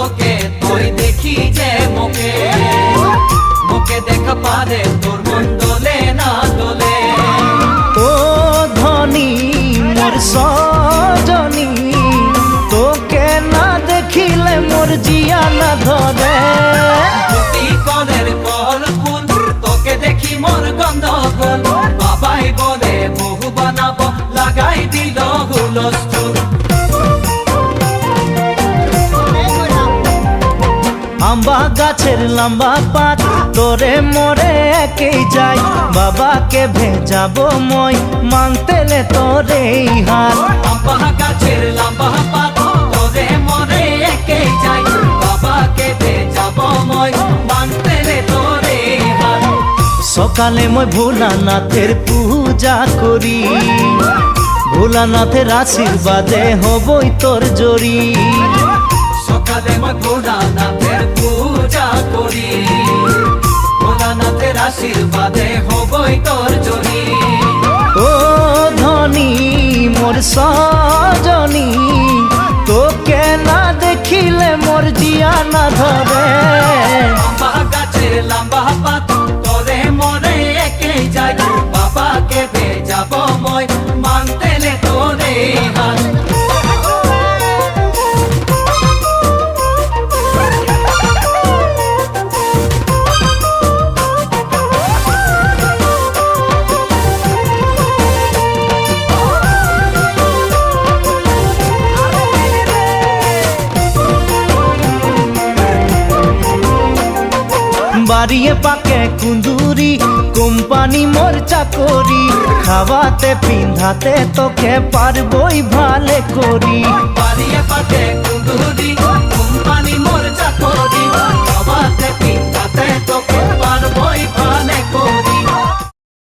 তোকে, তুই দেখি যে মোকে মোকে দেখা পারে তোর মন দোলে না দোলে। ও ধনী, মোর সজনী, তোকে না দেখিলে মোর জিয়া না ধরে। গাছের লম্বা পাত তোরে মোরে একেই যাই বাবাকে ভেজাবো মই মাংতেলে তোরে হাত। গাছের লম্বা পাত তোরে মরে একে যাই বাবাকে ভেজাব মই মানতেলে তোরে হাত। সকালে মই ভোলানাথের পূজা করি। ভোলানাথের আশীর্বাদে হবই তোর জড়ি। সকালে মই আশীর্বাদে হবই তোর জনি ও ধনী, মোর সজনী, তোকে না দেখিলে মোর জিয়া না ধরে। বাড়িয়ে পাকে কুঁদুরি কোম্পানি মোর চাকরি খাওয়াতে, পিন্ধাতে তোকে পারবই ভালে করি। বাড়িয়ে পাকে কুঁদুরি কোম্পানি মোর চাকরি